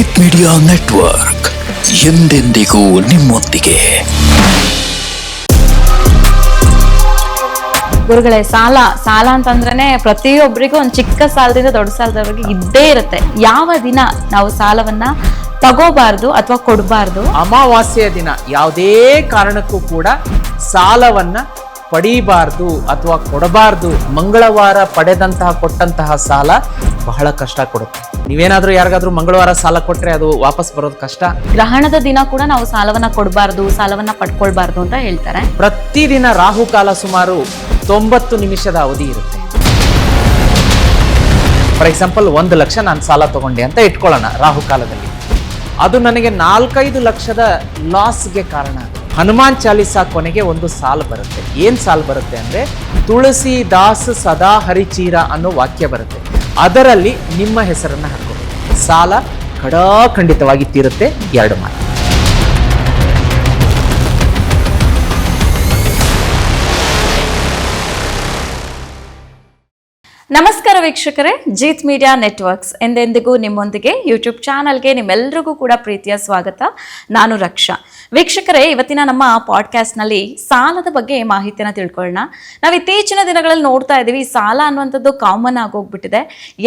Jeet media network ಎಂದೆಂದಿಗೂ ನಿಮ್ಮೊಂದಿಗೆ. ಗುರುಗಳೇ ಸಾಲ ಸಾಲ ಅಂತಂದ್ರೆ ಪ್ರತಿಯೊಬ್ಬರಿಗೂ ಒಂದು ಚಿಕ್ಕ ಸಾಲದಿಂದ ದೊಡ್ಡ ಸಾಲದವರೆಗೆ ಇದ್ದೇ ಇರುತ್ತೆ. ಯಾವ ದಿನ ನಾವು ಸಾಲವನ್ನ ತಗೋಬಾರ್ದು ಅಥವಾ ಕೊಡಬಾರ್ದು? ಅಮಾವಾಸ್ಯೆಯ ದಿನ. ಯಾವುದೇ ಕಾರಣಕ್ಕೂ ಕೂಡ ಸಾಲವನ್ನ ಪಡೀಬಾರ್ದು ಅಥವಾ ಕೊಡಬಾರ್ದು. ಮಂಗಳವಾರ ಪಡೆದಂತಹ ಕೊಟ್ಟಂತಹ ಸಾಲ ಬಹಳ ಕಷ್ಟ ಕೊಡುತ್ತೆ. ನೀವೇನಾದ್ರೂ ಯಾರಿಗಾದ್ರೂ ಮಂಗಳವಾರ ಸಾಲ ಕೊಟ್ರೆ ಅದು ವಾಪಸ್ ಬರೋದು ಕಷ್ಟ? ಗ್ರಹಣದ ದಿನ ಕೂಡ ನಾವು ಸಾಲವನ್ನ ಕೊಡಬಾರ್ದು ಸಾಲವನ್ನ ಪಡ್ಕೊಳ್ಬಾರ್ದು ಅಂತ ಹೇಳ್ತಾರೆ. ಪ್ರತಿದಿನ ರಾಹುಕಾಲ ಸುಮಾರು ತೊಂಬತ್ತು ನಿಮಿಷದ ಅವಧಿ ಇರುತ್ತೆ. ಫಾರ್ ಎಕ್ಸಾಂಪಲ್ ಒಂದು ಲಕ್ಷ ನಾನು ಸಾಲ ತಗೊಂಡೆ ಅಂತ ಇಟ್ಕೊಳ್ಳೋಣ ರಾಹುಕಾಲದಲ್ಲಿ ಅದು ನನಗೆ ನಾಲ್ಕೈದು ಲಕ್ಷದ ಲಾಸ್ಗೆ ಕಾರಣ. ಹನುಮಾನ್ ಚಾಲಿಸಾ ಕೊನೆಗೆ ಒಂದು ಸಾಲ್ ಬರುತ್ತೆ. ಏನ್ ಸಾಲ್ ಬರುತ್ತೆ ಅಂದ್ರೆ ತುಳಸಿ ದಾಸ್ ಸದಾ ಹರಿಚೀರ ಅನ್ನೋ ವಾಕ್ಯ ಬರುತ್ತೆ. ಅದರಲ್ಲಿ ನಿಮ್ಮ ಹೆಸರನ್ನು ಹಾಕೋಬೇಕು ಸಾಲ ಖಡಾಖಂಡಿತವಾಗಿ ತೀರುತ್ತೆ ಎರಡು ಮಾತು ನಮಸ್ಕಾರ ವೀಕ್ಷಕರೇ, ಜೀತ್ ಮೀಡಿಯಾ ನೆಟ್ವರ್ಕ್ಸ್ ಎಂದೆಂದಿಗೂ ನಿಮ್ಮೊಂದಿಗೆ ಯೂಟ್ಯೂಬ್ ಚಾನಲ್ಗೆ ನಿಮ್ಮೆಲ್ಲರಿಗೂ ಕೂಡ ಪ್ರೀತಿಯ ಸ್ವಾಗತ. ನಾನು ರಕ್ಷಾ. ವೀಕ್ಷಕರೇ, ಇವತ್ತಿನ ನಮ್ಮ ಪಾಡ್ಕಾಸ್ಟ್ನಲ್ಲಿ ಸಾಲದ ಬಗ್ಗೆ ಮಾಹಿತಿನ ತಿಳ್ಕೊಳ್ಳೋಣ. ನಾವು ಇತ್ತೀಚಿನ ದಿನಗಳಲ್ಲಿ ನೋಡ್ತಾ ಇದ್ದೀವಿ, ಸಾಲ ಅನ್ನುವಂಥದ್ದು ಕಾಮನ್ ಆಗೋಗ್ಬಿಟ್ಟಿದೆ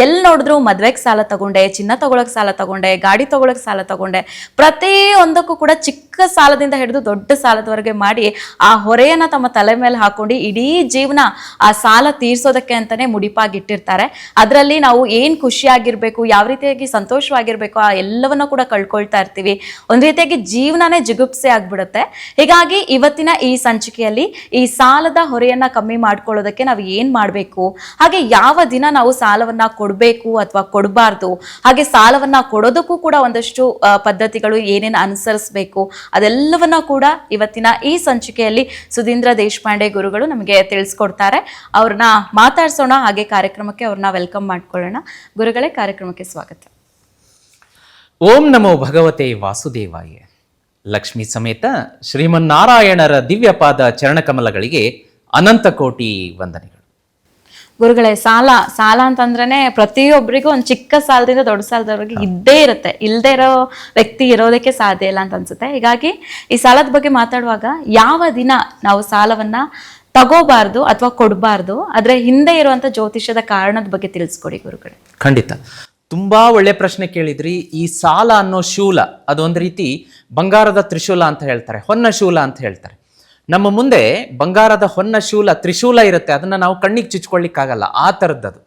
ಎಲ್ಲಿ ನೋಡಿದ್ರು ಮದ್ವೆಗೆ ಸಾಲ ತಗೊಂಡೆ, ಚಿನ್ನ ತಗೊಳಕ್ ಸಾಲ ತಗೊಂಡೆ, ಗಾಡಿ ತಗೊಳಕ್ ಸಾಲ ತಗೊಂಡೆ ಪ್ರತಿಯೊಂದಕ್ಕೂ ಕೂಡ ಚಿಕ್ಕ ಸಾಲದಿಂದ ಹಿಡಿದು ದೊಡ್ಡ ಸಾಲದವರೆಗೆ ಮಾಡಿ ಆ ಹೊರೆಯನ್ನ ತಮ್ಮ ತಲೆ ಮೇಲೆ ಹಾಕೊಂಡು ಇಡೀ ಜೀವನ ಆ ಸಾಲ ತೀರ್ಸೋದಕ್ಕೆ ಅಂತಾನೆ ಮುಡಿಪಾಗಿಟ್ಟಿರ್ತಾರೆ. ಅದರಲ್ಲಿ ನಾವು ಏನ್ ಖುಷಿಯಾಗಿರ್ಬೇಕು, ಯಾವ ರೀತಿಯಾಗಿ ಸಂತೋಷವಾಗಿರ್ಬೇಕು, ಆ ಎಲ್ಲವನ್ನ ಕೂಡ ಕಳ್ಕೊಳ್ತಾ ಇರ್ತೀವಿ. ಒಂದ್ ರೀತಿಯಾಗಿ ಜೀವನನೇ ಜಿಗುಪ್ಸೆ ಆಗ್ಬಿಡುತ್ತೆ. ಹೀಗಾಗಿ ಇವತ್ತಿನ ಈ ಸಂಚಿಕೆಯಲ್ಲಿ ಈ ಸಾಲದ ಹೊರೆಯನ್ನ ಕಮ್ಮಿ ಮಾಡ್ಕೊಳ್ಳೋದಕ್ಕೆ ನಾವು ಏನ್ ಮಾಡ್ಬೇಕು? ಹಾಗೆ ಯಾವ ದಿನ ನಾವು ಸಾಲವನ್ನ ಕೊಡಬೇಕು ಅಥವಾ ಕೊಡಬಾರ್ದು? ಹಾಗೆ ಸಾಲವನ್ನ ಕೊಡೋದಕ್ಕೂ ಕೂಡ ಒಂದಷ್ಟು ಪದ್ಧತಿಗಳು ಏನೇನು ಅನುಸರಿಸಬೇಕು? ಅದೆಲ್ಲವನ್ನ ಕೂಡ ಇವತ್ತಿನ ಈ ಸಂಚಿಕೆಯಲ್ಲಿ ಸುಧೀಂದ್ರ ದೇಶಪಾಂಡೆ ಗುರುಗಳು ನಮಗೆ ತಿಳಿಸ್ಕೊಡ್ತಾರೆ. ಅವ್ರನ್ನ ಮಾತಾಡ್ಸೋಣ, ಹಾಗೆ ಕಾರ್ಯಕ್ರಮಕ್ಕೆ ಅವ್ರನ್ನ ವೆಲ್ಕಮ್ ಮಾಡ್ಕೊಳ್ಳೋಣ. ಗುರುಗಳೇ, ಕಾರ್ಯಕ್ರಮಕ್ಕೆ ಸ್ವಾಗತ. ಓಂ ನಮೋ ಭಗವತೆ ವಾಸುದೇವಾಯ. ಲಕ್ಷ್ಮೀ ಸಮೇತ ಶ್ರೀಮನ್ನಾರಾಯಣರ ದಿವ್ಯಪಾದ ಚರಣಕಮಲಗಳಿಗೆ ಅನಂತ ಕೋಟಿ ವಂದನೆಗಳು. ಗುರುಗಳೇ ಸಾಲ ಸಾಲ ಅಂತಂದ್ರೆ ಪ್ರತಿಯೊಬ್ಬರಿಗೂ ಒಂದು ಚಿಕ್ಕ ಸಾಲದಿಂದ ದೊಡ್ಡ ಸಾಲದವರೆಗೆ ಇದ್ದೇ ಇರುತ್ತೆ. ಇಲ್ಲದೆ ಇರೋ ವ್ಯಕ್ತಿ ಇರೋದಕ್ಕೆ ಸಾಧ್ಯ ಇಲ್ಲ ಅಂತ ಅನ್ಸುತ್ತೆ. ಹೀಗಾಗಿ ಈ ಸಾಲದ ಬಗ್ಗೆ ಮಾತಾಡುವಾಗ ಯಾವ ದಿನ ನಾವು ಸಾಲವನ್ನ ತಗೋಬಾರ್ದು ಅಥವಾ ಕೊಡಬಾರ್ದು ಆದ್ರೆ ಹಿಂದೆ ಇರುವಂತ ಜ್ಯೋತಿಷ್ಯದ ಕಾರಣದ ಬಗ್ಗೆ ತಿಳಿಸ್ಕೊಡಿ ಗುರುಗಳೇ. ಖಂಡಿತ. ತುಂಬಾ ಒಳ್ಳೆ ಪ್ರಶ್ನೆ ಕೇಳಿದ್ರಿ. ಈ ಸಾಲ ಅನ್ನೋ ಶೂಲ ಅದೊಂದು ರೀತಿ ಬಂಗಾರದ ತ್ರಿಶೂಲ ಅಂತ ಹೇಳ್ತಾರೆ, ಹೊನ್ನ ಶೂಲ ಅಂತ ಹೇಳ್ತಾರೆ. ನಮ್ಮ ಮುಂದೆ ಬಂಗಾರದ ಹೊನ್ನ ಶೂಲ, ತ್ರಿಶೂಲ ಇರುತ್ತೆ. ಅದನ್ನ ನಾವು ಕಣ್ಣಿಗೆ ಚುಚ್ಕೊಳ್ಳಿಕ್ಕಾಗಲ್ಲ, ಆ ಥರದ್ದದು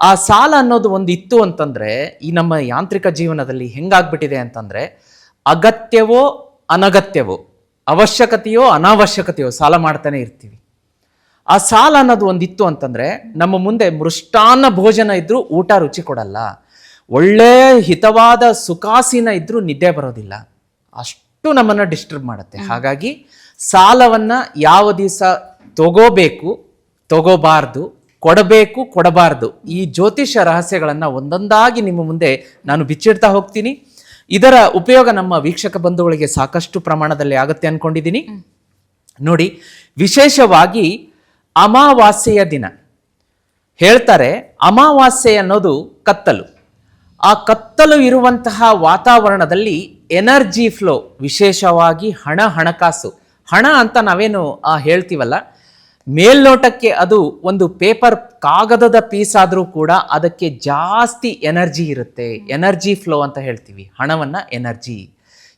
ಆ ಸಾಲ ಅನ್ನೋದು ಒಂದು ಇತ್ತು ಅಂತಂದ್ರೆ, ಈ ನಮ್ಮ ಯಾಂತ್ರಿಕ ಜೀವನದಲ್ಲಿ ಹೆಂಗಾಗ್ಬಿಟ್ಟಿದೆ ಅಂತಂದ್ರೆ, ಅಗತ್ಯವೋ ಅನಗತ್ಯವೋ, ಅವಶ್ಯಕತೆಯೋ ಅನಾವಶ್ಯಕತೆಯೋ ಸಾಲ ಮಾಡ್ತಾನೆ ಇರ್ತೀವಿ. ಆ ಸಾಲ ಅನ್ನೋದು ಒಂದಿತ್ತು ಅಂತಂದ್ರೆ, ನಮ್ಮ ಮುಂದೆ ಮೃಷ್ಟಾನ್ನ ಭೋಜನ ಇದ್ರೂ ಊಟ ರುಚಿ ಕೊಡಲ್ಲ. ಒಳ್ಳೆ ಹಿತವಾದ ಸುಖಾಸೀನ ಇದ್ರೂ ನಿದ್ದೆ ಬರೋದಿಲ್ಲ. ಅಷ್ಟು ನಮ್ಮನ್ನ ಡಿಸ್ಟರ್ಬ್ ಮಾಡುತ್ತೆ. ಹಾಗಾಗಿ ಸಾಲವನ್ನ ಯಾವ ದಿವಸ ತಗೋಬೇಕು ತಗೋಬಾರ್ದು ಕೊಡಬೇಕು ಕೊಡಬಾರ್ದು ಈ ಜ್ಯೋತಿಷ ರಹಸ್ಯಗಳನ್ನು ಒಂದೊಂದಾಗಿ ನಿಮ್ಮ ಮುಂದೆ ನಾನು ಬಿಚ್ಚಿಡ್ತಾ ಹೋಗ್ತೀನಿ. ಇದರ ಉಪಯೋಗ ನಮ್ಮ ವೀಕ್ಷಕ ಬಂಧುಗಳಿಗೆ ಸಾಕಷ್ಟು ಪ್ರಮಾಣದಲ್ಲಿ ಆಗುತ್ತೆ ಅನ್ಕೊಂಡಿದ್ದೀನಿ. ನೋಡಿ ವಿಶೇಷವಾಗಿ ಅಮಾವಾಸ್ಯೆಯ ದಿನ. ಹೇಳ್ತಾರೆ ಅಮಾವಾಸ್ಯೆ ಅನ್ನೋದು ಕತ್ತಲು. ಆ ಕತ್ತಲು ಇರುವಂತಹ ವಾತಾವರಣದಲ್ಲಿ ಎನರ್ಜಿ ಫ್ಲೋ, ವಿಶೇಷವಾಗಿ ಹಣ, ಹಣಕಾಸು. ಹಣ ಅಂತ ನಾವೇನು ಹೇಳ್ತೀವಲ್ಲ? ಮೇಲ್ನೋಟಕ್ಕೆ ಅದು ಒಂದು ಪೇಪರ್ ಕಾಗದದ ಪೀಸ್ ಆದರೂ ಕೂಡ ಅದಕ್ಕೆ ಜಾಸ್ತಿ ಎನರ್ಜಿ ಇರುತ್ತೆ. ಎನರ್ಜಿ ಫ್ಲೋ ಅಂತ ಹೇಳ್ತೀವಿ. ಹಣವನ್ನ ಎನರ್ಜಿ.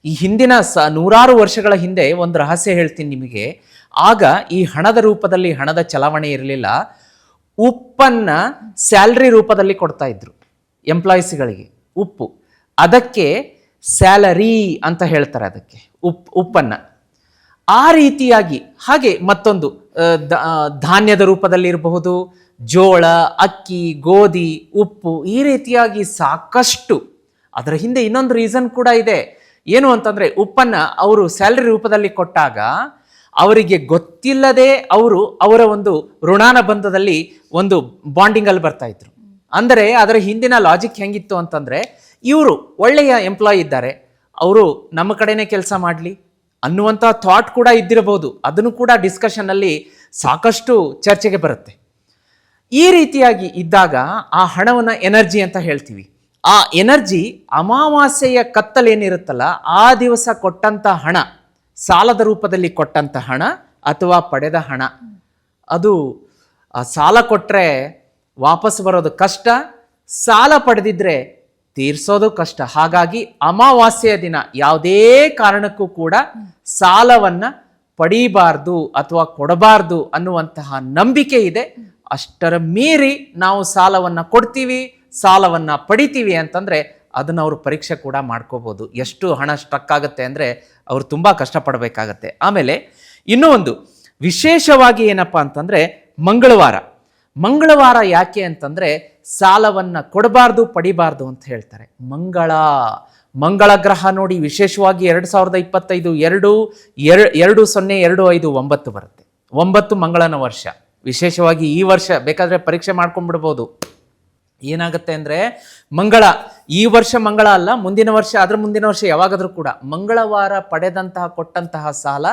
ಈ ಹಿಂದಿನ ಸ, ನೂರಾರು ವರ್ಷಗಳ ಹಿಂದೆ ಒಂದು ರಹಸ್ಯ ಹೇಳ್ತೀನಿ ನಿಮಗೆ. ಆಗ ಈ ಹಣದ ರೂಪದಲ್ಲಿ ಹಣದ ಚಲಾವಣೆ ಇರಲಿಲ್ಲ. ಉಪ್ಪನ್ನು ಸ್ಯಾಲ್ರಿ ರೂಪದಲ್ಲಿ ಕೊಡ್ತಾ ಇದ್ರು. ಎಂಪ್ಲಾಯೀಸ್ಗಳಿಗೆ ಉಪ್ಪು. ಅದಕ್ಕೆ ಸ್ಯಾಲರಿ ಅಂತ ಹೇಳ್ತಾರೆ ಅದಕ್ಕೆ, ಉಪ್, ಉಪ್ಪನ್ನು. ಆ ರೀತಿಯಾಗಿ, ಹಾಗೆ ಮತ್ತೊಂದು ಧಾನ್ಯದ ರೂಪದಲ್ಲಿರಬಹುದು, ಜೋಳ, ಅಕ್ಕಿ, ಗೋಧಿ, ಉಪ್ಪು, ಈ ರೀತಿಯಾಗಿ ಸಾಕಷ್ಟು. ಅದರ ಹಿಂದೆ ಇನ್ನೊಂದು ರೀಸನ್ ಕೂಡ ಇದೆ. ಏನು ಅಂತಂದರೆ, ಉಪ್ಪನ್ನು ಅವರು ಸ್ಯಾಲರಿ ರೂಪದಲ್ಲಿ ಕೊಟ್ಟಾಗ, ಅವರಿಗೆ ಗೊತ್ತಿಲ್ಲದೆ ಅವರು ಅವರ ಒಂದು ಋಣಾನ ಬಂಧದಲ್ಲಿ ಒಂದು ಬಾಂಡಿಂಗಲ್ಲಿ ಬರ್ತಾ ಇದ್ರು. ಅಂದರೆ ಅದರ ಹಿಂದಿನ ಲಾಜಿಕ್ ಹೆಂಗಿತ್ತು ಅಂತಂದರೆ, ಇವರು ಒಳ್ಳೆಯ ಎಂಪ್ಲಾಯ್ ಇದ್ದಾರೆ, ಅವರು ನಮ್ಮ ಕಡೆನೇ ಕೆಲಸ ಮಾಡಲಿ ಅನ್ನುವಂಥ ಥಾಟ್ ಕೂಡ ಇದ್ದಿರಬಹುದು. ಅದನ್ನು ಕೂಡ ಡಿಸ್ಕಷನ್ನಲ್ಲಿ ಸಾಕಷ್ಟು ಚರ್ಚೆಗೆ ಬರುತ್ತೆ. ಈ ರೀತಿಯಾಗಿ ಇದ್ದಾಗ ಆ ಹಣವನ್ನು ಎನರ್ಜಿ ಅಂತ ಹೇಳ್ತೀವಿ. ಆ ಎನರ್ಜಿ ಅಮಾವಾಸ್ಯೆಯ ಕತ್ತಲೇನಿರುತ್ತಲ್ಲ ಆ ದಿವಸ ಕೊಟ್ಟಂತ ಹಣ, ಸಾಲದ ರೂಪದಲ್ಲಿ ಕೊಟ್ಟಂತ ಹಣ ಅಥವಾ ಪಡೆದ ಹಣ, ಅದು ಸಾಲ ಕೊಟ್ಟರೆ ವಾಪಸ್ ಬರೋದು ಕಷ್ಟ, ಸಾಲ ಪಡೆದಿದ್ರೆ ತೀರ್ಸೋದು ಕಷ್ಟ. ಹಾಗಾಗಿ ಅಮಾವಾಸ್ಯೆಯ ದಿನ ಯಾವುದೇ ಕಾರಣಕ್ಕೂ ಕೂಡ ಸಾಲವನ್ನ ಪಡೀಬಾರ್ದು ಅಥವಾ ಕೊಡಬಾರ್ದು ಅನ್ನುವಂತಹ ನಂಬಿಕೆ ಇದೆ. ಅಷ್ಟರ ಮೀರಿ ನಾವು ಸಾಲವನ್ನ ಕೊಡ್ತೀವಿ, ಸಾಲವನ್ನ ಪಡಿತೀವಿ ಅಂತಂದ್ರೆ ಅದನ್ನ ಅವರು ಪರೀಕ್ಷೆ ಕೂಡ ಮಾಡ್ಕೋಬಹುದು ಎಷ್ಟು ಹಣ ಸ್ಟ್ರಕ್ ಆಗುತ್ತೆ ಅಂದ್ರೆ ಅವರು ತುಂಬಾ ಕಷ್ಟಪಡಬೇಕಾಗತ್ತೆ. ಆಮೇಲೆ ಇನ್ನೂ ಒಂದು ವಿಶೇಷವಾಗಿ ಏನಪ್ಪಾ ಅಂತಂದ್ರೆ ಮಂಗಳವಾರ. ಮಂಗಳವಾರ ಯಾಕೆ ಅಂತಂದರೆ ಸಾಲವನ್ನು ಕೊಡಬಾರ್ದು, ಪಡಿಬಾರ್ದು ಅಂತ ಹೇಳ್ತಾರೆ. ಮಂಗಳ. ಮಂಗಳ ಗ್ರಹ ನೋಡಿ ವಿಶೇಷವಾಗಿ ಎರಡು ಸಾವಿರದ ಇಪ್ಪತ್ತೈದು ಎರಡು, ಎರ- ಎರಡು ಸೊನ್ನೆ, ಎರಡು ಐದು, ಒಂಬತ್ತು ಬರುತ್ತೆ. ಒಂಬತ್ತು ಮಂಗಳನ ವರ್ಷ. ವಿಶೇಷವಾಗಿ ಈ ವರ್ಷ ಬೇಕಾದರೆ ಪರೀಕ್ಷೆ ಮಾಡ್ಕೊಂಡ್ಬಿಡ್ಬೋದು. ಏನಾಗುತ್ತೆ ಅಂದರೆ ಮಂಗಳ. ಈ ವರ್ಷ ಮಂಗಳ ಅಲ್ಲ, ಮುಂದಿನ ವರ್ಷ ಅದರ ಮುಂದಿನ ವರ್ಷ ಯಾವಾಗಾದರೂ ಕೂಡ ಮಂಗಳವಾರ ಪಡೆದಂತಹ, ಕೊಟ್ಟಂತಹ ಸಾಲ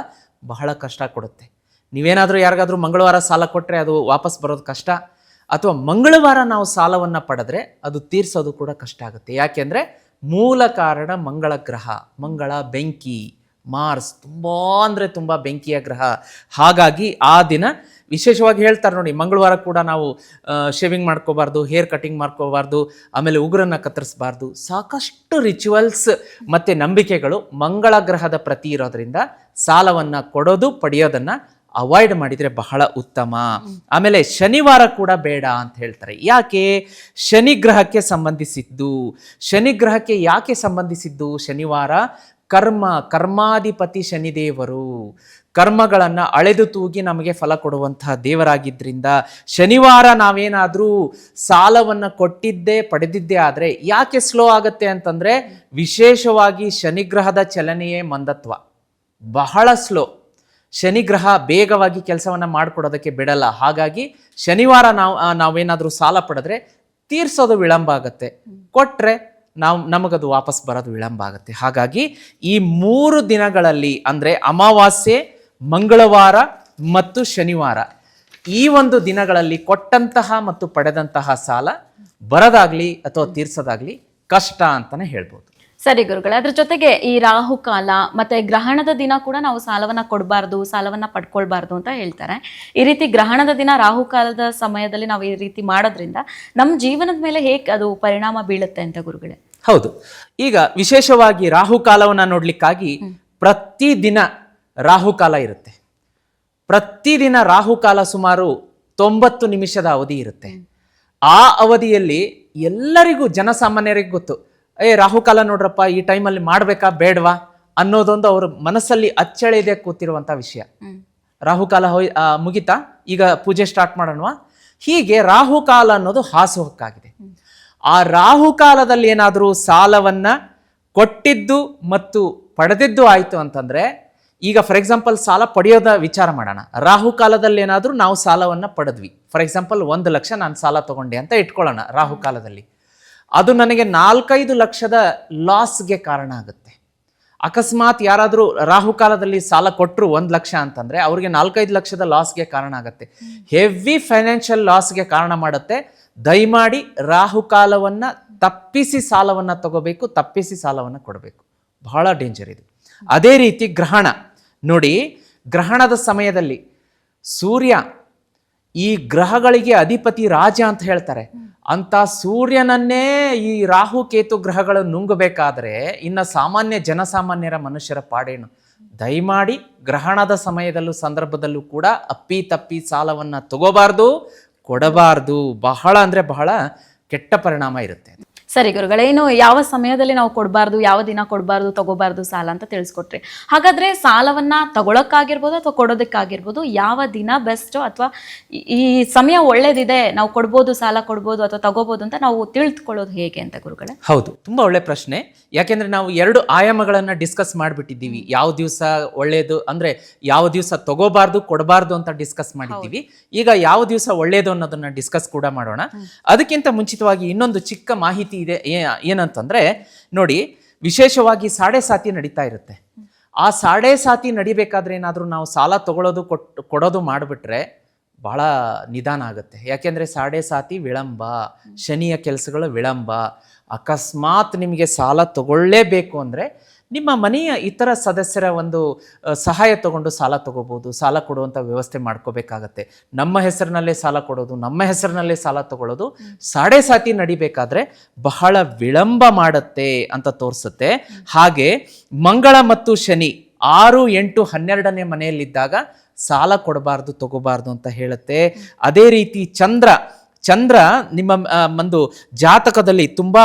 ಬಹಳ ಕಷ್ಟ ಕೊಡುತ್ತೆ. ನೀವೇನಾದ್ರೂ ಯಾರಿಗಾದರೂ ಮಂಗಳವಾರ ಸಾಲ ಕೊಟ್ಟರೆ ಅದು ವಾಪಸ್ ಬರೋದು ಕಷ್ಟ, ಅಥವಾ ಮಂಗಳವಾರ ನಾವು ಸಾಲವನ್ನು ಪಡೆದ್ರೆ ಅದು ತೀರ್ಸೋದು ಕೂಡ ಕಷ್ಟ ಆಗುತ್ತೆ. ಯಾಕೆಂದರೆ ಮೂಲ ಕಾರಣ ಮಂಗಳ ಗ್ರಹ, ಮಂಗಳ ಬೆಂಕಿ, ಮಾರ್ಸ್ ತುಂಬ ಅಂದರೆ ತುಂಬ ಬೆಂಕಿಯ ಗ್ರಹ. ಹಾಗಾಗಿ ಆ ದಿನ ವಿಶೇಷವಾಗಿ ಹೇಳ್ತಾರೆ ನೋಡಿ, ಮಂಗಳವಾರ ಕೂಡ ನಾವು ಶೇವಿಂಗ್ ಮಾಡ್ಕೋಬಾರ್ದು ಹೇರ್ ಕಟಿಂಗ್ ಮಾಡ್ಕೋಬಾರ್ದು, ಆಮೇಲೆ ಉಗ್ರನ್ನ ಕತ್ತರಿಸಬಾರ್ದು. ಸಾಕಷ್ಟು ರಿಚುವಲ್ಸ್ ಮತ್ತು ನಂಬಿಕೆಗಳು ಮಂಗಳ ಗ್ರಹದ ಪ್ರತಿ ಇರೋದರಿಂದ ಸಾಲವನ್ನು ಕೊಡೋದು, ಪಡೆಯೋದನ್ನ ಅವಾಯ್ಡ್ ಮಾಡಿದರೆ ಬಹಳ ಉತ್ತಮ. ಆಮೇಲೆ ಶನಿವಾರ ಕೂಡ ಬೇಡ ಅಂತ ಹೇಳ್ತಾರೆ. ಯಾಕೆ? ಶನಿ ಗ್ರಹಕ್ಕೆ ಸಂಬಂಧಿಸಿದ್ದು. ಶನಿ ಗ್ರಹಕ್ಕೆ ಯಾಕೆ ಸಂಬಂಧಿಸಿದ್ದು? ಶನಿವಾರ ಕರ್ಮ ಕರ್ಮಾಧಿಪತಿ ಶನಿದೇವರು. ಕರ್ಮಗಳನ್ನು ಅಳೆದು ತೂಗಿ ನಮಗೆ ಫಲ ಕೊಡುವಂತಹ ದೇವರಾಗಿದ್ದರಿಂದ ಶನಿವಾರ ನಾವೇನಾದರೂ ಸಾಲವನ್ನು ಕೊಟ್ಟಿದ್ದೇ ಪಡೆದಿದ್ದೇ ಆದರೆ ಯಾಕೆ ಸ್ಲೋ ಆಗುತ್ತೆ ಅಂತಂದರೆ ವಿಶೇಷವಾಗಿ ಶನಿಗ್ರಹದ ಚಲನೆಯೇ ಮಂದತ್ವ. ಬಹಳ ಸ್ಲೋ. ಶನಿಗ್ರಹ ಬೇಗವಾಗಿ ಕೆಲಸವನ್ನ ಮಾಡಿಕೊಡೋದಕ್ಕೆ ಬಿಡಲ್ಲ. ಹಾಗಾಗಿ ಶನಿವಾರ ನಾವು ನಾವೇನಾದರೂ ಸಾಲ ಪಡೆದ್ರೆ ತೀರ್ಸೋದು ವಿಳಂಬ ಆಗುತ್ತೆ. ಕೊಟ್ರೆ ನಾವು, ನಮಗದು ವಾಪಸ್ ಬರೋದು ವಿಳಂಬ ಆಗುತ್ತೆ. ಹಾಗಾಗಿ ಈ ಮೂರು ದಿನಗಳಲ್ಲಿ ಅಂದ್ರೆ ಅಮಾವಾಸ್ಯೆ, ಮಂಗಳವಾರ ಮತ್ತು ಶನಿವಾರ ಈ ಒಂದು ದಿನಗಳಲ್ಲಿ ಕೊಟ್ಟಂತಹ ಮತ್ತು ಪಡೆದಂತಹ ಸಾಲ ಬರದಾಗ್ಲಿ ಅಥವಾ ತೀರ್ಸೋದಾಗ್ಲಿ ಕಷ್ಟ ಅಂತಾನೆ ಹೇಳ್ಬೋದು. ಸರಿ ಗುರುಗಳೇ ಅದ್ರ ಜೊತೆಗೆ ಈ ರಾಹು ಕಾಲ ಮತ್ತೆ ಗ್ರಹಣದ ದಿನ ಕೂಡ ನಾವು ಸಾಲವನ್ನ ಕೊಡಬಾರ್ದು ಸಾಲವನ್ನ ಪಡ್ಕೊಳ್ಬಾರ್ದು ಅಂತ ಹೇಳ್ತಾರೆ. ಈ ರೀತಿ ಗ್ರಹಣದ ದಿನ ರಾಹು ಕಾಲದ ಸಮಯದಲ್ಲಿ ನಾವು ಈ ರೀತಿ ಮಾಡೋದ್ರಿಂದ ನಮ್ಮ ಜೀವನದ ಮೇಲೆ ಹೇಗೆ ಅದು ಪರಿಣಾಮ ಬೀಳುತ್ತೆ ಅಂತ ಗುರುಗಳೇ? ಹೌದು. ಈಗ ವಿಶೇಷವಾಗಿ ರಾಹು ಕಾಲವನ್ನ ನೋಡ್ಲಿಕ್ಕಾಗಿ ಪ್ರತಿದಿನ ರಾಹುಕಾಲ ಇರುತ್ತೆ. ಪ್ರತಿದಿನ ರಾಹುಕಾಲ ಸುಮಾರು ತೊಂಬತ್ತು ನಿಮಿಷದ ಅವಧಿ ಇರುತ್ತೆ. ಆ ಅವಧಿಯಲ್ಲಿ ಎಲ್ಲರಿಗೂ ಜನಸಾಮಾನ್ಯರಿಗೆ ಗೊತ್ತು ಏ ರಾಹುಕಾಲ ನೋಡ್ರಪ್ಪ ಈ ಟೈಮಲ್ಲಿ ಮಾಡಬೇಕಾ ಬೇಡವಾ? ಅನ್ನೋದೊಂದು ಅವ್ರ ಮನಸ್ಸಲ್ಲಿ ಅಚ್ಚಳಿದೆ ಕೂತಿರುವಂಥ ವಿಷಯ. ರಾಹುಕಾಲ ಹೋಯ್ ಮುಗಿತಾ? ಈಗ ಪೂಜೆ ಸ್ಟಾರ್ಟ್ ಮಾಡೋಣವಾ? ಹೀಗೆ ರಾಹುಕಾಲ ಅನ್ನೋದು ಹಾಸುಹೊಕ್ಕಾಗಿದೆ. ಆ ರಾಹುಕಾಲದಲ್ಲಿ ಏನಾದರೂ ಸಾಲವನ್ನ ಕೊಟ್ಟಿದ್ದು ಮತ್ತು ಪಡೆದಿದ್ದು ಆಯಿತು ಅಂತಂದ್ರೆ ಈಗ ಫಾರ್ ಎಕ್ಸಾಂಪಲ್ ಸಾಲ ಪಡೆಯೋದ ವಿಚಾರ ಮಾಡೋಣ. ರಾಹುಕಾಲದಲ್ಲಿ ಏನಾದರೂ ನಾವು ಸಾಲವನ್ನ ಪಡೆದ್ವಿ. ಫಾರ್ ಎಕ್ಸಾಂಪಲ್ ಒಂದು ಲಕ್ಷ ನಾನು ಸಾಲ ತಗೊಂಡೆ ಅಂತ ಇಟ್ಕೊಳ್ಳೋಣ ರಾಹುಕಾಲದಲ್ಲಿ. ಅದು ನನಗೆ ನಾಲ್ಕೈದು ಲಕ್ಷದ ಲಾಸ್ಗೆ ಕಾರಣ ಆಗುತ್ತೆ. ಅಕಸ್ಮಾತ್ ಯಾರಾದರೂ ರಾಹುಕಾಲದಲ್ಲಿ ಸಾಲ ಕೊಟ್ಟರು ಒಂದು ಲಕ್ಷ ಅಂತಂದರೆ ಅವ್ರಿಗೆ ನಾಲ್ಕೈದು ಲಕ್ಷದ ಲಾಸ್ಗೆ ಕಾರಣ ಆಗುತ್ತೆ. ಹೆವಿ ಫೈನಾನ್ಷಿಯಲ್ ಲಾಸ್ಗೆ ಕಾರಣ ಮಾಡುತ್ತೆ. ದಯಮಾಡಿ ರಾಹುಕಾಲವನ್ನು ತಪ್ಪಿಸಿ ಸಾಲವನ್ನು ತಗೋಬೇಕು, ತಪ್ಪಿಸಿ ಸಾಲವನ್ನು ಕೊಡಬೇಕು. ಬಹಳ ಡೇಂಜರ್ ಇದು. ಅದೇ ರೀತಿ ಗ್ರಹಣ. ನೋಡಿ, ಗ್ರಹಣದ ಸಮಯದಲ್ಲಿ ಸೂರ್ಯ ಈ ಗ್ರಹಗಳಿಗೆ ಅಧಿಪತಿ ರಾಜ ಅಂತ ಹೇಳ್ತಾರೆ. ಅಂತ ಸೂರ್ಯನನ್ನೇ ಈ ರಾಹು ಕೇತು ಗ್ರಹಗಳು ನುಂಗಬೇಕಾದ್ರೆ ಇನ್ನ ಸಾಮಾನ್ಯ ಜನಸಾಮಾನ್ಯರ ಮನುಷ್ಯರ ಪಾಡೇನು? ದಯಮಾಡಿ ಗ್ರಹಣದ ಸಮಯದಲ್ಲೂ ಸಂದರ್ಭದಲ್ಲೂ ಕೂಡ ಅಪ್ಪಿ ತಪ್ಪಿ ಸಾಲವನ್ನು ತಗೋಬಾರ್ದು, ಕೊಡಬಾರ್ದು. ಬಹಳ ಅಂದರೆ ಬಹಳ ಕೆಟ್ಟ ಪರಿಣಾಮ ಇರುತ್ತೆ. ಸರಿ ಗುರುಗಳೇ ಇನ್ನು ಯಾವ ಸಮಯದಲ್ಲಿ ನಾವು ಕೊಡಬಾರ್ದು ಯಾವ ದಿನ ಕೊಡಬಾರ್ದು ತಗೋಬಾರ್ದು ಸಾಲ ಅಂತ ತಿಳಿಸ್ಕೊಟ್ರಿ. ಹಾಗಾದ್ರೆ ಸಾಲವನ್ನ ತಗೊಳಕ್ಕಾಗಿರ್ಬೋದು ಅಥವಾ ಕೊಡೋದಕ್ಕಾಗಿರ್ಬೋದು ಯಾವ ದಿನ ಬೆಸ್ಟ್ ಅಥವಾ ಈ ಸಮಯ ಒಳ್ಳೇದಿದೆ ನಾವು ಕೊಡ್ಬೋದು ಸಾಲ ಕೊಡ್ಬೋದು ಅಥವಾ ತಗೋಬೋದು ಅಂತ ನಾವು ತಿಳಿದುಕೊಳ್ಳೋದು ಹೇಗೆ ಅಂತ ಗುರುಗಳೇ? ಹೌದು ತುಂಬಾ ಒಳ್ಳೆ ಪ್ರಶ್ನೆ. ಯಾಕೆಂದ್ರೆ ನಾವು ಎರಡು ಆಯಾಮಗಳನ್ನ ಡಿಸ್ಕಸ್ ಮಾಡಿಬಿಟ್ಟಿದ್ದೀವಿ. ಯಾವ ದಿವಸ ಒಳ್ಳೆಯದು ಅಂದ್ರೆ ಯಾವ ದಿವಸ ತಗೋಬಾರ್ದು ಕೊಡಬಾರ್ದು ಅಂತ ಡಿಸ್ಕಸ್ ಮಾಡಿದ್ದೀವಿ. ಈಗ ಯಾವ ದಿವಸ ಒಳ್ಳೇದು ಅನ್ನೋದನ್ನ ಡಿಸ್ಕಸ್ ಕೂಡ ಮಾಡೋಣ. ಅದಕ್ಕಿಂತ ಮುಂಚಿತವಾಗಿ ಇನ್ನೊಂದು ಚಿಕ್ಕ ಮಾಹಿತಿ ಇದೆ ಏನಂತಂದ್ರೆ, ನೋಡಿ, ವಿಶೇಷವಾಗಿ ಸಾಡೆ ಸಾತಿ ನಡೀತಾ ಇರುತ್ತೆ. ಆ ಸಾಡೆ ಸಾತಿ ನಡಿಬೇಕಾದ್ರೆ ಏನಾದರೂ ನಾವು ಸಾಲ ತಗೊಳ್ಳೋದು ಕೊಟ್ಟು ಕೊಡೋದು ಮಾಡಿಬಿಟ್ರೆ ಬಹಳ ನಿಧಾನ ಆಗುತ್ತೆ. ಯಾಕೆಂದರೆ ಸಾಡೆ ಸಾತಿ ವಿಳಂಬ, ಶನಿಯ ಕೆಲಸಗಳು ವಿಳಂಬ, ಅಕಸ್ಮಾತ್ ನಿಮಗೆ ಸಾಲ ತಗೊಳ್ಳೇಬೇಕು ಅಂದರೆ ನಿಮ್ಮ ಮನೆಯ ಇತರ ಸದಸ್ಯರ ಒಂದು ಸಹಾಯ ತಗೊಂಡು ಸಾಲ ತಗೋಬೋದು ಸಾಲ ಕೊಡುವಂಥ ವ್ಯವಸ್ಥೆ ಮಾಡ್ಕೋಬೇಕಾಗತ್ತೆ. ನಮ್ಮ ಹೆಸರಿನಲ್ಲೇ ಸಾಲ ಕೊಡೋದು ನಮ್ಮ ಹೆಸರಿನಲ್ಲೇ ಸಾಲ ತಗೊಳ್ಳೋದು ಸಾಡೆ ಸಾತಿ ನಡಿಬೇಕಾದ್ರೆ ಬಹಳ ವಿಳಂಬ ಮಾಡುತ್ತೆ ಅಂತ ತೋರಿಸುತ್ತೆ. ಹಾಗೆ ಮಂಗಳ ಮತ್ತು ಶನಿ ಆರು ಎಂಟು ಹನ್ನೆರಡನೇ ಮನೆಯಲ್ಲಿದ್ದಾಗ ಸಾಲ ಕೊಡಬಾರ್ದು ತಗೋಬಾರ್ದು ಅಂತ ಹೇಳುತ್ತೆ. ಅದೇ ರೀತಿ ಚಂದ್ರ ಚಂದ್ರ ನಿಮ್ಮ ಒಂದು ಜಾತಕದಲ್ಲಿ ತುಂಬ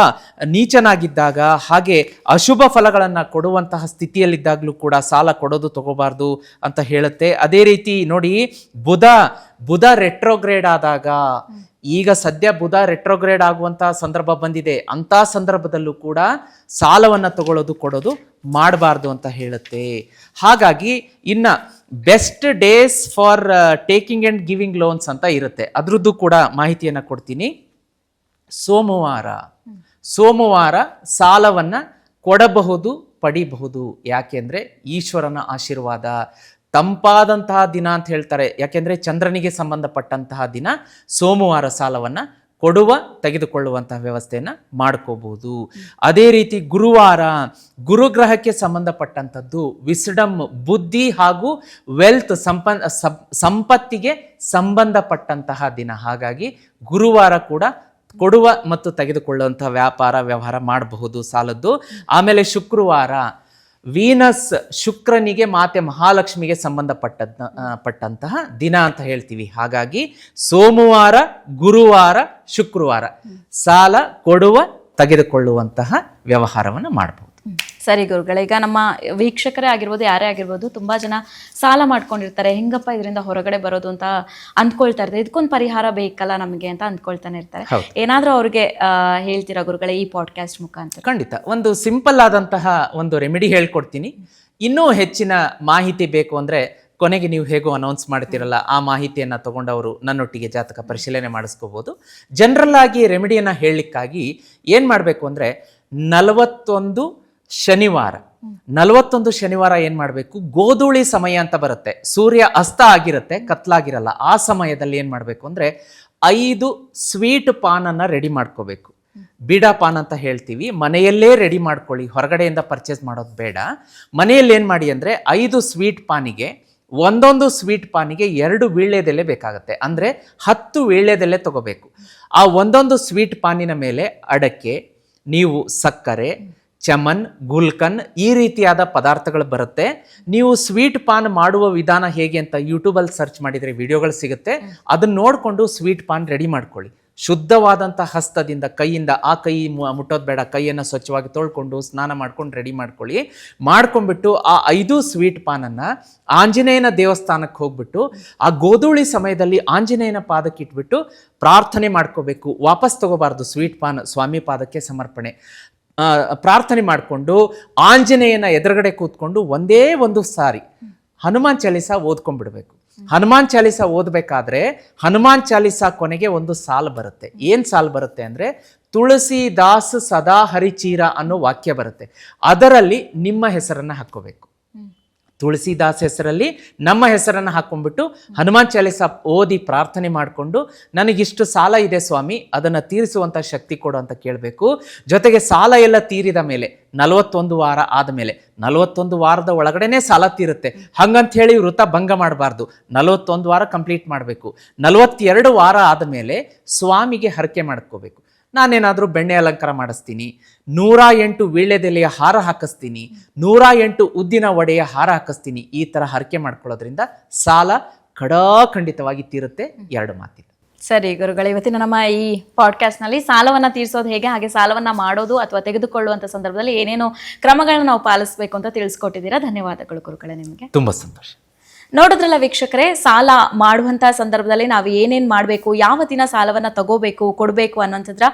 ನೀಚನಾಗಿದ್ದಾಗ ಹಾಗೆ ಅಶುಭ ಫಲಗಳನ್ನು ಕೊಡುವಂತಹ ಸ್ಥಿತಿಯಲ್ಲಿದ್ದಾಗಲೂ ಕೂಡ ಸಾಲ ಕೊಡೋದು ತಗೋಬಾರ್ದು ಅಂತ ಹೇಳುತ್ತೆ. ಅದೇ ರೀತಿ ನೋಡಿ ಬುಧ ಬುಧ ರೆಟ್ರೋಗ್ರೇಡ್ ಆದಾಗ ಈಗ ಸದ್ಯ ಬುಧ ರೆಟ್ರೋಗ್ರೇಡ್ ಆಗುವಂತಹ ಸಂದರ್ಭ ಬಂದಿದೆ. ಅಂತ ಸಂದರ್ಭದಲ್ಲೂ ಕೂಡ ಸಾಲವನ್ನು ತಗೊಳ್ಳೋದು, ಕೊಡೋದು ಮಾಡಬಾರ್ದು ಅಂತ ಹೇಳುತ್ತೆ. ಹಾಗಾಗಿ ಇನ್ನ best days for taking and giving loans ಅಂತ ಇರುತ್ತೆ. ಅದರದ್ದು ಕೂಡ ಮಾಹಿತಿಯನ್ನು ಕೊಡ್ತೀನಿ. ಸೋಮವಾರ. ಸೋಮವಾರ ಸಾಲವನ್ನು ಕೊಡಬಹುದು, ಪಡಿಬಹುದು. ಯಾಕೆಂದರೆ ಈಶ್ವರನ ಆಶೀರ್ವಾದ. ತಂಪಾದಂತಹ ದಿನ ಅಂತ ಹೇಳ್ತಾರೆ. ಯಾಕೆಂದರೆ ಚಂದ್ರನಿಗೆ ಸಂಬಂಧಪಟ್ಟಂತಹ ದಿನ ಸೋಮವಾರ ಸಾಲವನ್ನ ಕೊಡುವ ತೆಗೆದುಕೊಳ್ಳುವಂತಹ ವ್ಯವಸ್ಥೆಯನ್ನು ಮಾಡ್ಕೋಬಹುದು ಅದೇ ರೀತಿ ಗುರುವಾರ ಗುರುಗ್ರಹಕ್ಕೆ ಸಂಬಂಧಪಟ್ಟಂಥದ್ದು ವಿಸ್ಡಮ್ ಬುದ್ಧಿ ಹಾಗೂ ವೆಲ್ತ್ ಸಂಪನ್ ಸಂಪತ್ತಿಗೆ ಸಂಬಂಧಪಟ್ಟಂತಹ ದಿನ. ಹಾಗಾಗಿ ಗುರುವಾರ ಕೂಡ ಕೊಡುವ ಮತ್ತು ತೆಗೆದುಕೊಳ್ಳುವಂಥ ವ್ಯಾಪಾರ, ವ್ಯವಹಾರ ಮಾಡಬಹುದು ಸಾಲದ್ದು. ಆಮೇಲೆ ಶುಕ್ರವಾರ ವೀನಸ್ ಶುಕ್ರನಿಗೆ ಮಾತೆ ಮಹಾಲಕ್ಷ್ಮಿಗೆ ಸಂಬಂಧಪಟ್ಟದ್ನ ಆ, ಪಟ್ಟಂತಹ ದಿನ ಅಂತ ಹೇಳ್ತೀವಿ ಹಾಗಾಗಿ ಸೋಮವಾರ ಗುರುವಾರ ಶುಕ್ರವಾರ ಸಾಲ ಕೊಡುವ ತೆಗೆದುಕೊಳ್ಳುವಂತಹ ವ್ಯವಹಾರವನ್ನು ಮಾಡಬಹುದು. ಸರಿ ಗುರುಗಳೇ ಈಗ ನಮ್ಮ ವೀಕ್ಷಕರೇ ಆಗಿರ್ಬೋದು ಯಾರೇ ಆಗಿರ್ಬೋದು ತುಂಬಾ ಜನ ಸಾಲ ಮಾಡ್ಕೊಂಡಿರ್ತಾರೆ. ಹೆಂಗಪ್ಪ ಇದರಿಂದ ಹೊರಗಡೆ ಬರೋದು ಅಂತ ಅಂದ್ಕೊಳ್ತಾ ಇರ್ತಾರೆ. ಇದಕ್ಕೊಂದು ಪರಿಹಾರ ಬೇಕಲ್ಲ ನಮಗೆ ಅಂತ ಅಂದ್ಕೊಳ್ತಾನೆ ಇರ್ತಾರೆ. ಏನಾದರೂ ಅವ್ರಿಗೆ ಹೇಳ್ತೀರಾ ಗುರುಗಳೇ ಈ ಪಾಡ್ಕಾಸ್ಟ್ ಮುಖಾಂತರ? ಖಂಡಿತ. ಒಂದು ಸಿಂಪಲ್ ಆದಂತಹ ಒಂದು ರೆಮಿಡಿ ಹೇಳ್ಕೊಡ್ತೀನಿ. ಇನ್ನೂ ಹೆಚ್ಚಿನ ಮಾಹಿತಿ ಬೇಕು ಅಂದ್ರೆ ಕೊನೆಗೆ ನೀವು ಹೇಗೋ ಅನೌನ್ಸ್ ಮಾಡ್ತಿರಲ್ಲ ಆ ಮಾಹಿತಿಯನ್ನ ತಗೊಂಡವರು ನನ್ನೊಟ್ಟಿಗೆ ಜಾತಕ ಪರಿಶೀಲನೆ ಮಾಡಿಸ್ಕೋಬಹುದು ಜನರಲ್ ಆಗಿ ರೆಮಿಡಿಯನ್ನ ಹೇಳಲಿಕ್ಕಾಗಿ ಏನು ಮಾಡಬೇಕು ಅಂದ್ರೆ ನಲವತ್ತೊಂದು ಶನಿವಾರ. ನಲವತ್ತೊಂದು ಶನಿವಾರ ಏನ್ ಮಾಡಬೇಕು? ಗೋಧೂಳಿ ಸಮಯ ಅಂತ ಬರುತ್ತೆ. ಸೂರ್ಯ ಅಸ್ತ ಆಗಿರುತ್ತೆ, ಕತ್ಲಾಗಿರಲ್ಲ. ಆ ಸಮಯದಲ್ಲಿ ಏನ್ ಮಾಡಬೇಕು ಅಂದ್ರೆ ಐದು ಸ್ವೀಟ್ ಪಾನನ್ನ ರೆಡಿ ಮಾಡ್ಕೋಬೇಕು. ಬೀಡಾ ಪಾನ್ ಅಂತ ಹೇಳ್ತೀವಿ. ಮನೆಯಲ್ಲೇ ರೆಡಿ ಮಾಡ್ಕೊಳ್ಳಿ. ಹೊರಗಡೆಯಿಂದ ಪರ್ಚೇಸ್ ಮಾಡೋದು ಬೇಡ. ಮನೆಯಲ್ಲಿ ಏನು ಮಾಡಿ ಅಂದರೆ ಐದು ಸ್ವೀಟ್ ಪಾನಿಗೆ, ಒಂದೊಂದು ಸ್ವೀಟ್ ಪಾನಿಗೆ ಎರಡು ವೀಳ್ಯದೆಲೆ ಬೇಕಾಗುತ್ತೆ. ಅಂದರೆ ಹತ್ತು ವೀಳ್ಯದೆಲೆ ತಗೋಬೇಕು. ಆ ಒಂದೊಂದು ಸ್ವೀಟ್ ಪಾನಿನ ಮೇಲೆ ಅಡಕೆ, ನೀವು ಸಕ್ಕರೆ ಚಮನ್, ಗುಲ್ಕನ್ ಈ ರೀತಿಯಾದ ಪದಾರ್ಥಗಳು ಬರುತ್ತೆ. ನೀವು ಸ್ವೀಟ್ ಪಾನ್ ಮಾಡುವ ವಿಧಾನ ಹೇಗೆ ಅಂತ ಯೂಟ್ಯೂಬಲ್ಲಿ ಸರ್ಚ್ ಮಾಡಿದರೆ ವಿಡಿಯೋಗಳು ಸಿಗುತ್ತೆ. ಅದನ್ನ ನೋಡಿಕೊಂಡು ಸ್ವೀಟ್ ಪಾನ್ ರೆಡಿ ಮಾಡ್ಕೊಳ್ಳಿ. ಶುದ್ಧವಾದಂಥ ಹಸ್ತದಿಂದ ಕೈಯಿಂದ ಆ ಕೈ ಮುಟ್ಟೋದು ಬೇಡ. ಕೈಯನ್ನು ಸ್ವಚ್ಛವಾಗಿ ತೊಳ್ಕೊಂಡು ಸ್ನಾನ ಮಾಡ್ಕೊಂಡು ರೆಡಿ ಮಾಡ್ಕೊಳ್ಳಿ. ಮಾಡ್ಕೊಂಡ್ಬಿಟ್ಟು ಆ ಐದು ಸ್ವೀಟ್ ಪಾನನ್ನು ಆಂಜನೇಯನ ದೇವಸ್ಥಾನಕ್ಕೆ ಹೋಗ್ಬಿಟ್ಟು ಆ ಗೋಧೂಳಿ ಸಮಯದಲ್ಲಿ ಆಂಜನೇಯನ ಪಾದಕ್ಕೆ ಇಟ್ಬಿಟ್ಟು ಪ್ರಾರ್ಥನೆ ಮಾಡ್ಕೋಬೇಕು. ವಾಪಸ್ ತಗೋಬಾರ್ದು ಸ್ವೀಟ್ ಪಾನ್ ಸ್ವಾಮಿ ಪಾದಕ್ಕೆ ಸಮರ್ಪಣೆ. ಪ್ರಾರ್ಥನೆ ಮಾಡಿಕೊಂಡು ಆಂಜನೇಯನ ಎದುರುಗಡೆ ಕೂತ್ಕೊಂಡು ಒಂದೇ ಒಂದು ಸಾರಿ ಹನುಮಾನ್ ಚಾಲೀಸ ಓದ್ಕೊಂಡ್ಬಿಡ್ಬೇಕು. ಹನುಮಾನ್ ಚಾಲೀಸ ಓದಬೇಕಾದ್ರೆ ಹನುಮಾನ್ ಚಾಲೀಸ ಕೊನೆಗೆ ಒಂದು ಸಾಲು ಬರುತ್ತೆ. ಏನು ಸಾಲು ಬರುತ್ತೆ ಅಂದ್ರೆ ತುಳಸಿ ದಾಸ್ ಸದಾ ಹರಿಚೀರ ಅನ್ನೋ ವಾಕ್ಯ ಬರುತ್ತೆ. ಅದರಲ್ಲಿ ನಿಮ್ಮ ಹೆಸರನ್ನ ಹಾಕೋಬೇಕು ತುಳಸಿದಾಸ್ ಹೆಸರಲ್ಲಿ ನಮ್ಮ ಹೆಸರನ್ನು ಹಾಕೊಂಡ್ಬಿಟ್ಟು ಹನುಮಾನ್ ಚಾಲೀಸ ಓದಿ ಪ್ರಾರ್ಥನೆ ಮಾಡಿಕೊಂಡು, ನನಗಿಷ್ಟು ಸಾಲ ಇದೆ ಸ್ವಾಮಿ, ಅದನ್ನು ತೀರಿಸುವಂಥ ಶಕ್ತಿ ಕೊಡು ಅಂತ ಕೇಳಬೇಕು. ಜೊತೆಗೆ ಸಾಲ ಎಲ್ಲ ತೀರಿದ ಮೇಲೆ, ನಲವತ್ತೊಂದು ವಾರ ಆದಮೇಲೆ ನಲವತ್ತೊಂದು ವಾರದ ಒಳಗಡೆನೇ ಸಾಲ ತೀರುತ್ತೆ. ಹಂಗಂತ ಹೇಳಿ ವೃತ ಭಂಗ ಮಾಡಬಾರ್ದು. ನಲವತ್ತೊಂದು ವಾರ ಕಂಪ್ಲೀಟ್ ಮಾಡಬೇಕು. ನಲವತ್ತೆರಡು ವಾರ ಆದಮೇಲೆ ಸ್ವಾಮಿಗೆ ಹರಕೆ ಮಾಡ್ಕೋಬೇಕು. ನಾನೇನಾದರೂ ಬೆಣ್ಣೆ ಅಲಂಕಾರ ಮಾಡಿಸ್ತೀನಿ ನೂರ ಎಂಟು ವೀಳ್ಯದೆಲೆಯ ಹಾರ ಹಾಕಿಸ್ತೀನಿ ನೂರ ಎಂಟು ಉದ್ದಿನ ವಡೆಯ ಹಾರ ಹಾಕಿಸ್ತೀನಿ ಈ ಥರ ಹರಕೆ ಮಾಡ್ಕೊಳ್ಳೋದ್ರಿಂದ ಸಾಲ ಖಡಾಖಂಡಿತವಾಗಿ ತೀರುತ್ತೆ ಎರಡು ಮಾತಿಲ್ಲ. ಸರಿ ಗುರುಗಳು ಇವತ್ತಿನ ನಮ್ಮ ಈ ಪಾಡ್ಕಾಸ್ಟ್ನಲ್ಲಿ ಸಾಲವನ್ನ ತೀರಿಸೋದು ಹೇಗೆ ಹಾಗೆ ಸಾಲವನ್ನ ಮಾಡೋದು ಅಥವಾ ತೆಗೆದುಕೊಳ್ಳುವಂಥ ಸಂದರ್ಭದಲ್ಲಿ ಏನೇನು ಕ್ರಮಗಳನ್ನ ನಾವು ಪಾಲಿಸಬೇಕು ಅಂತ ತಿಳಿಸ್ಕೊಟ್ಟಿದ್ದೀರಾ? ಧನ್ಯವಾದಗಳು ಗುರುಗಳೇ ನಿಮಗೆ. ತುಂಬ ಸಂತೋಷ. ನೋಡಿದ್ರಲ್ಲ ವೀಕ್ಷಕರೇ, ಸಾಲ ಮಾಡುವಂತಹ ಸಂದರ್ಭದಲ್ಲಿ ನಾವು ಏನೇನ್ ಮಾಡಬೇಕು, ಯಾವ ದಿನ ಸಾಲವನ್ನ ತಗೋಬೇಕು, ಕೊಡಬೇಕು ಅನ್ನೋಂಥದ್ರ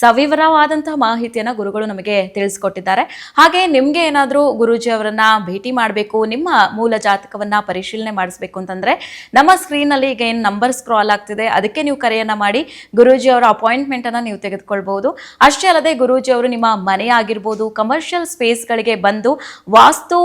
ಸವಿವರವಾದಂತಹ ಮಾಹಿತಿಯನ್ನ ಗುರುಗಳು ನಮಗೆ ತಿಳಿಸ್ಕೊಟ್ಟಿದ್ದಾರೆ. ಹಾಗೆ ನಿಮ್ಗೆ ಏನಾದರೂ ಗುರೂಜಿ ಅವರನ್ನ ಭೇಟಿ ಮಾಡಬೇಕು, ನಿಮ್ಮ ಮೂಲ ಜಾತಕವನ್ನ ಪರಿಶೀಲನೆ ಮಾಡಿಸ್ಬೇಕು ಅಂತಂದ್ರೆ, ನಮ್ಮ ಸ್ಕ್ರೀನ್ ಅಲ್ಲಿ ಈಗ ಏನು ನಂಬರ್ ಸ್ಕ್ರಾಲ್ ಆಗ್ತಿದೆ, ಅದಕ್ಕೆ ನೀವು ಕರೆಯನ್ನ ಮಾಡಿ, ಗುರೂಜಿ ಅವರ ಅಪಾಯಿಂಟ್ಮೆಂಟ್ ಅನ್ನ ನೀವು ತೆಗೆದುಕೊಳ್ಬಹುದು. ಅಷ್ಟೇ ಅಲ್ಲದೆ ಗುರೂಜಿ ಅವರು ನಿಮ್ಮ ಮನೆ ಆಗಿರ್ಬೋದು ಕಮರ್ಷಿಯಲ್ ಸ್ಪೇಸ್ಗಳಿಗೆ ಬಂದು ವಾಸ್ತು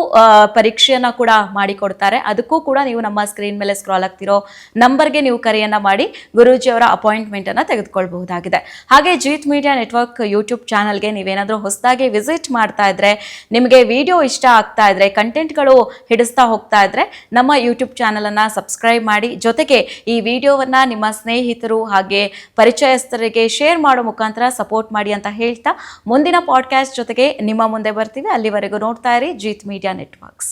ಪರೀಕ್ಷೆಯನ್ನು ಕೂಡ ಮಾಡಿಕೊಡ್ತಾರೆ. ಅದಕ್ಕೂ ಕೂಡ ನೀವು ನಮ್ಮ ಸ್ಕ್ರೀನ್ ಮೇಲೆ ಸ್ಕ್ರಾಲ್ ಆಗ್ತಿರೋ ನಂಬರ್ಗೆ ನೀವು ಕರೆಯನ್ನು ಮಾಡಿ ಗುರೂಜಿ ಅವರ ಅಪಾಯಿಂಟ್ಮೆಂಟನ್ನು ತೆಗೆದುಕೊಳ್ಬಹುದಾಗಿದೆ. ಹಾಗೆ ಜೀತ್ ಮೀಡಿಯಾ ನೆಟ್ವರ್ಕ್ ಯೂಟ್ಯೂಬ್ ಚಾನಲ್ಗೆ ನೀವೇನಾದರೂ ಹೊಸದಾಗಿ ವಿಸಿಟ್ ಮಾಡ್ತಾ ಇದ್ರೆ, ನಿಮಗೆ ವಿಡಿಯೋ ಇಷ್ಟ ಆಗ್ತಾ ಇದ್ರೆ ಕಂಟೆಂಟ್ಗಳು ಹಿಡಿಸ್ತಾ ಹೋಗ್ತಾ ಇದ್ರೆ, ನಮ್ಮ ಯೂಟ್ಯೂಬ್ ಚಾನಲನ್ನು ಸಬ್ಸ್ಕ್ರೈಬ್ ಮಾಡಿ, ಜೊತೆಗೆ ಈ ವಿಡಿಯೋವನ್ನು ನಿಮ್ಮ ಸ್ನೇಹಿತರು ಹಾಗೆ ಪರಿಚಯಸ್ಥರಿಗೆ ಶೇರ್ ಮಾಡೋ ಮುಖಾಂತರ ಸಪೋರ್ಟ್ ಮಾಡಿ ಅಂತ ಹೇಳ್ತಾ, ಮುಂದಿನ ಪಾಡ್ಕಾಸ್ಟ್ ಜೊತೆಗೆ ನಿಮ್ಮ ಮುಂದೆ ಬರ್ತೀವಿ. ಅಲ್ಲಿವರೆಗೂ ನೋಡ್ತಾ ಇರಿ Jeet media networks